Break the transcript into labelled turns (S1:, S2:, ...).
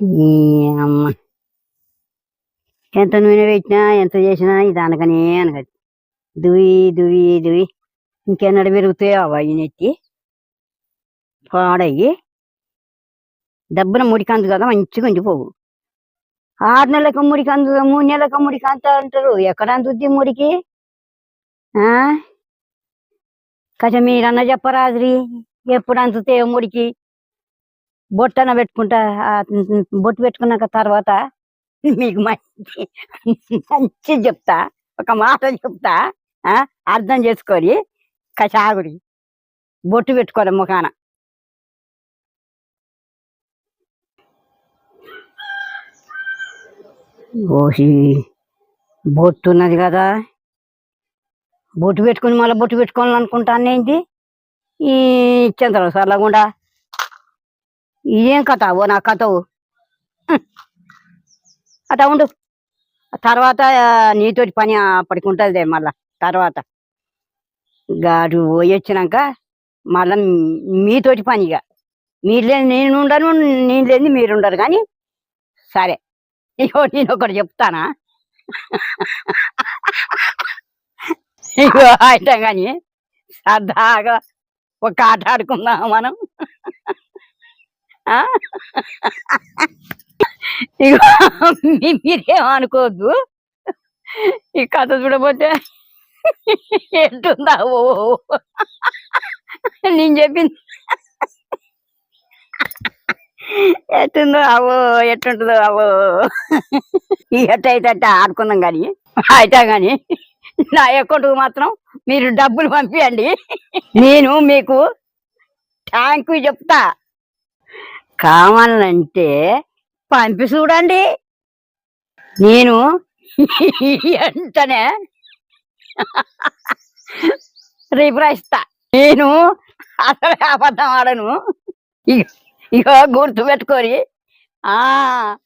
S1: అమ్మ ఎంత నూనె పెట్టినా ఎంత చేసినా ఇది అనకనే అనగదు దువి దువి దువి. ఇంకెన్నడ పెరుగుతాయో అవి నెత్తి. పాడయ్యి. దబ్బున ముడికందు కదా మంచిగా ఉండిపోవు ఆరు నెలలకు ముడికందు మూడు నెలలకు ముడికంత అంటారు. ఎక్కడ అందుద్ది ముడికి? ఆ? కొంచెం మీరన్నా చెప్పరాదురి. ఎప్పుడు అందుతాయో ముడికి? బొట్టన పెట్టుకుంటా బొట్టు పెట్టుకున్నాక తర్వాత మీకు మంచి మంచి చెప్తా ఒక మాట చెప్తా ఆ, అర్థం చేసుకొని కషాగుడి బొట్టు పెట్టుకోవాలి ముఖాన. ఓసి బొట్టు ఉన్నది కదా. బొట్టు పెట్టుకుని మళ్ళీ బొట్టు పెట్టుకోవాలనుకుంటాను ఏంటి ఈ చంద్ర ఏం కథ ఓ నా కథవు అట్లా ఉండు. తర్వాత నీతోటి పని అప్పటికి మళ్ళా. తర్వాత. గాడు పోయొచ్చినాక మళ్ళా మీతోటి పని ఇక మీరు లేని నేను ఉండను నేను లేని మీరు ఉండరు కానీ సరే. ఇగో నేను ఒకటి చెప్తానా? ఇగో ఆయన కానీ సరదాగా ఒక ఆట ఆడుకుందాం మనం? ఆ? ఇగో మీ- మీరేమనుకోవద్దు ఈ కథ చూడబోతే ఎట్టుందా ఓ నేను చెప్పింది ఎట్టుందో అవో ఎట్టుంటుందో అవో. ఎట్టయితే అట్ట ఆడుకుందాం కానీ అయితే కానీ నా అకౌంట్కు మాత్రం మీరు డబ్బులు పంపించండి నేను మీకు థ్యాంక్ యూ చెప్తా. కావాలంటే పంపి చూడండి. నేను వెంటనే రిప్రైస్తా. నేను అసలు అబద్ధం ఆడను. ఇగ- ఇగో గుర్తు పెట్టుకొని. ఆ